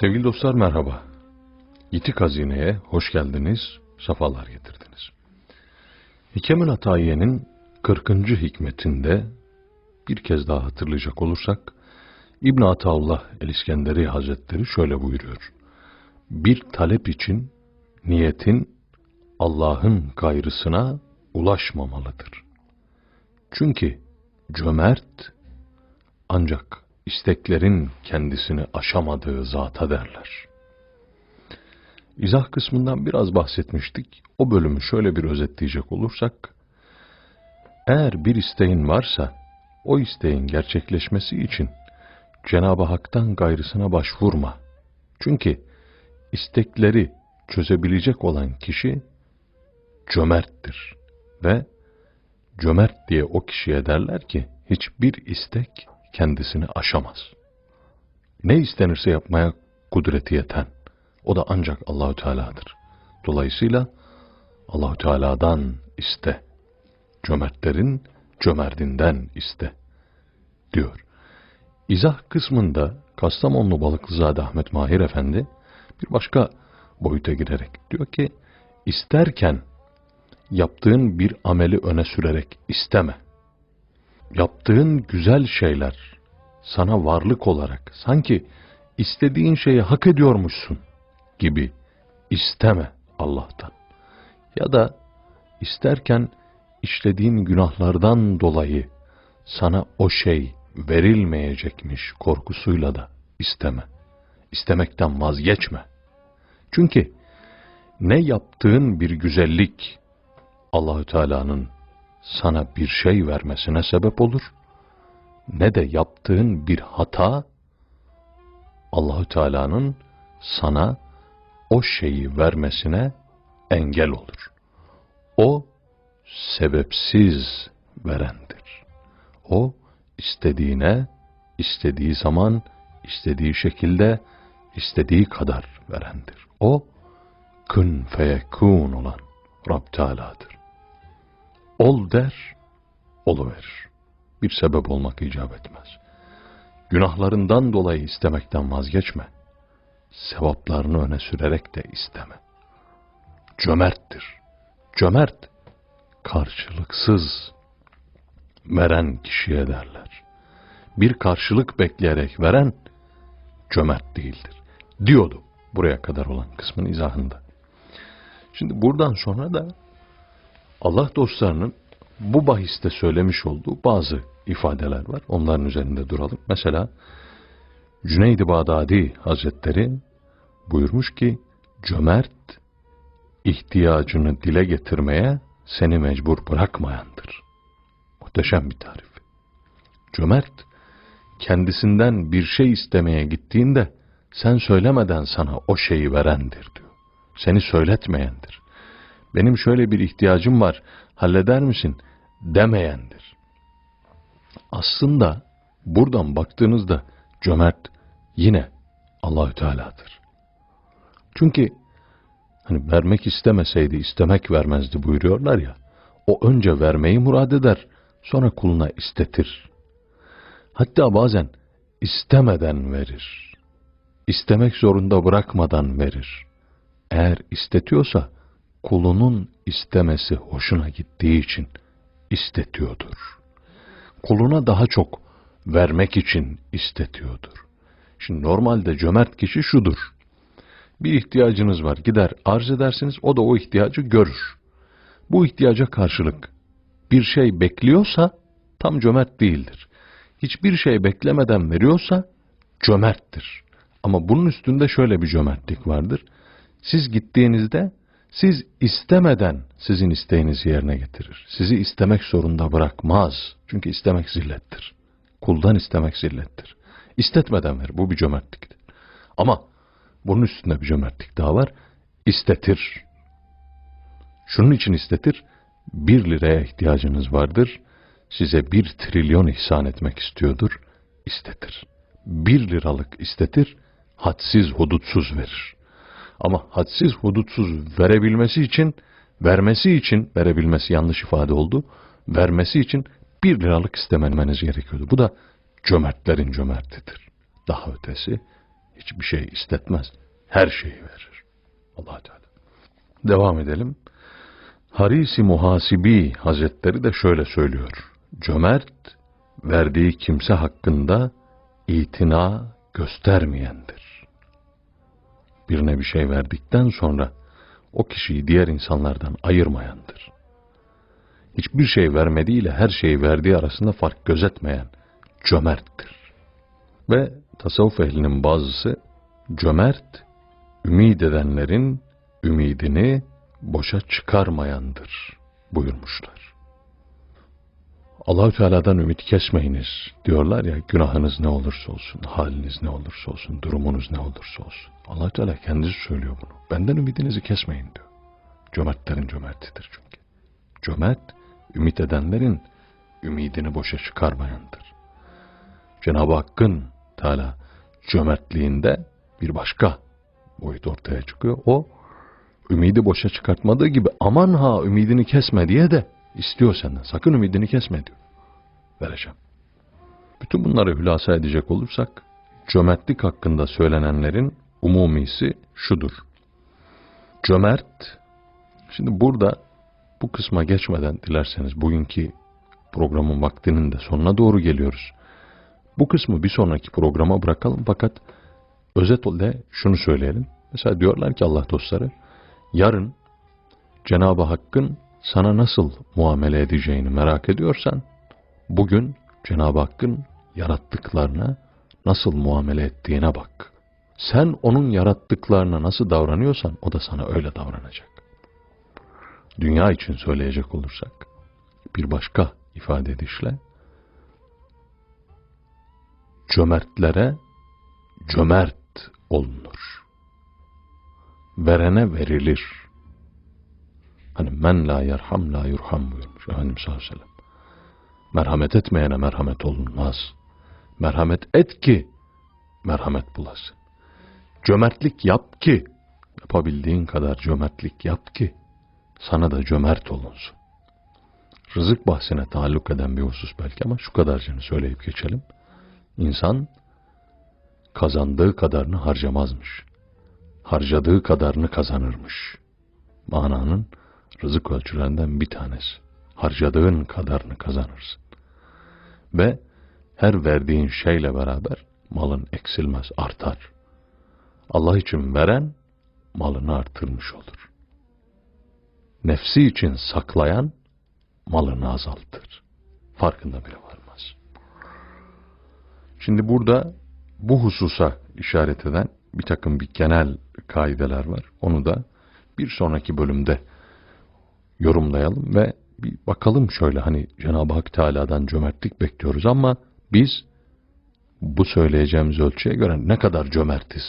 Sevgili dostlar merhaba. Yitik Hazine'ye hoş geldiniz, safalar getirdiniz. Hikemül Atayiye'nin 40. hikmetinde bir kez daha hatırlayacak olursak İbn Ataullah el-İskenderi Hazretleri şöyle buyuruyor. Bir talep için niyetin Allah'ın gayrısına ulaşmamalıdır. Çünkü cömert ancak isteklerin kendisini aşamadığı zata derler. İzah kısmından biraz bahsetmiştik. O bölümü şöyle bir özetleyecek olursak, eğer bir isteğin varsa, o isteğin gerçekleşmesi için Cenab-ı Hak'tan gayrısına başvurma. Çünkü istekleri çözebilecek olan kişi cömerttir ve cömert diye o kişiye derler ki hiçbir istek kendisini aşamaz. Ne istenirse yapmaya kudreti yeten o da ancak Allahü Teala'dır. Dolayısıyla Allahü Teala'dan iste. Cömertlerin cömerdinden iste diyor. İzah kısmında Kastamonlu Balıklızade Ahmet Mahir Efendi bir başka boyuta girerek diyor ki isterken yaptığın bir ameli öne sürerek isteme. Yaptığın güzel şeyler sana varlık olarak sanki istediğin şeyi hak ediyormuşsun gibi isteme Allah'tan. Ya da isterken işlediğin günahlardan dolayı sana o şey verilmeyecekmiş korkusuyla da isteme. İstemekten vazgeçme. Çünkü ne yaptığın bir güzellik Allahü Teala'nın sana bir şey vermesine sebep olur ne de yaptığın bir hata Allahü Teala'nın sana o şeyi vermesine engel olur. O sebepsiz verendir. O istediğine, istediği zaman, istediği şekilde, istediği kadar verendir. O kün feyekûn olan Rab Teala'dır. Ol der, oluverir. Bir sebep olmak icap etmez. Günahlarından dolayı istemekten vazgeçme. Sevaplarını öne sürerek de isteme. Cömerttir. Cömert, karşılıksız veren kişiye derler. Bir karşılık bekleyerek veren cömert değildir. Diyordu buraya kadar olan kısmın izahında. Şimdi buradan sonra da Allah dostlarının bu bahiste söylemiş olduğu bazı ifadeler var. Onların üzerinde duralım. Mesela Cüneyd-i Bağdadi Hazretleri buyurmuş ki cömert ihtiyacını dile getirmeye seni mecbur bırakmayandır. Muhteşem bir tarif. Cömert kendisinden bir şey istemeye gittiğinde sen söylemeden sana o şeyi verendir diyor. Seni söyletmeyendir. Benim şöyle bir ihtiyacım var, halleder misin? demeyendir. Aslında buradan baktığınızda cömert yine Allahü Teala'dır. Çünkü hani vermek istemeseydi istemek vermezdi buyuruyorlar ya. O önce vermeyi murad eder, sonra kuluna istetir. Hatta bazen istemeden verir. İstemek zorunda bırakmadan verir. Eğer istetiyorsa kulunun istemesi hoşuna gittiği için istetiyordur. Kuluna daha çok vermek için istetiyordur. Şimdi normalde cömert kişi şudur. Bir ihtiyacınız var gider arz edersiniz o da o ihtiyacı görür. Bu ihtiyaca karşılık bir şey bekliyorsa tam cömert değildir. Hiçbir şey beklemeden veriyorsa cömerttir. Ama bunun üstünde şöyle bir cömertlik vardır. Siz gittiğinizde siz istemeden sizin isteğinizi yerine getirir. Sizi istemek zorunda bırakmaz. Çünkü istemek zillettir. Kuldan istemek zillettir. İstetmeden ver. Bu bir cömertliktir. Ama bunun üstünde bir cömertlik daha var. İstetir. Şunun için istetir. Bir liraya ihtiyacınız vardır. Size bir trilyon ihsan etmek istiyordur. İstetir. Bir liralık istetir. Hadsiz hudutsuz verir. Ama hadsiz hudutsuz verebilmesi için, vermesi için, verebilmesi yanlış ifade oldu, vermesi için bir liralık istememeniz gerekiyordu. Bu da cömertlerin cömertidir. Daha ötesi hiçbir şey istetmez. Her şeyi verir. allah Teala. Devam edelim. Harisi Muhasibi Hazretleri de şöyle söylüyor. Cömert, verdiği kimse hakkında itina göstermeyendir. Birine bir şey verdikten sonra o kişiyi diğer insanlardan ayırmayandır. Hiçbir şey vermediğiyle her şeyi verdiği arasında fark gözetmeyen cömerttir. Ve tasavvuf ehlinin bazısı cömert, ümid edenlerin ümidini boşa çıkarmayandır buyurmuşlar. Allahü Teala'dan ümit kesmeyiniz diyorlar ya günahınız ne olursa olsun, haliniz ne olursa olsun, durumunuz ne olursa olsun. Allahü Teala kendisi söylüyor bunu. Benden ümidinizi kesmeyin diyor. Cömertlerin cömertidir çünkü. Cömert, ümit edenlerin ümidini boşa çıkarmayandır. Cenab-ı Hakk'ın Teala cömertliğinde bir başka boyut ortaya çıkıyor. O ümidi boşa çıkartmadığı gibi aman ha ümidini kesme diye de istiyor senden. Sakın ümidini kesme diyor. Vereceğim. Bütün bunları hülasa edecek olursak cömertlik hakkında söylenenlerin umumisi şudur. Cömert, şimdi burada bu kısma geçmeden dilerseniz bugünkü programın vaktinin de sonuna doğru geliyoruz. Bu kısmı bir sonraki programa bırakalım fakat özet ile şunu söyleyelim. Mesela diyorlar ki Allah dostları, yarın Cenab-ı Hakk'ın sana nasıl muamele edeceğini merak ediyorsan, bugün Cenab-ı Hakk'ın yarattıklarına nasıl muamele ettiğine bak. Sen onun yarattıklarına nasıl davranıyorsan o da sana öyle davranacak. Dünya için söyleyecek olursak, bir başka ifade edişle, cömertlere cömert olunur. Verene verilir. Hani men la yerham la yurham buyurmuş Efendimiz sallallahu aleyhi ve sellem. Merhamet etmeyene merhamet olunmaz. Merhamet et ki merhamet bulasın. Cömertlik yap ki yapabildiğin kadar cömertlik yap ki sana da cömert olunsun. Rızık bahsine taalluk eden bir husus belki ama şu kadarcını söyleyip geçelim. İnsan kazandığı kadarını harcamazmış. Harcadığı kadarını kazanırmış. Mananın rızık ölçülerinden bir tanesi. Harcadığın kadarını kazanırsın. Ve her verdiğin şeyle beraber malın eksilmez, artar. Allah için veren malını artırmış olur. Nefsi için saklayan malını azaltır. Farkında bile varmaz. Şimdi burada bu hususa işaret eden bir takım bir genel kaideler var. Onu da bir sonraki bölümde yorumlayalım ve bir bakalım şöyle hani Cenab-ı Hak Teala'dan cömertlik bekliyoruz ama biz bu söyleyeceğimiz ölçüye göre ne kadar cömertiz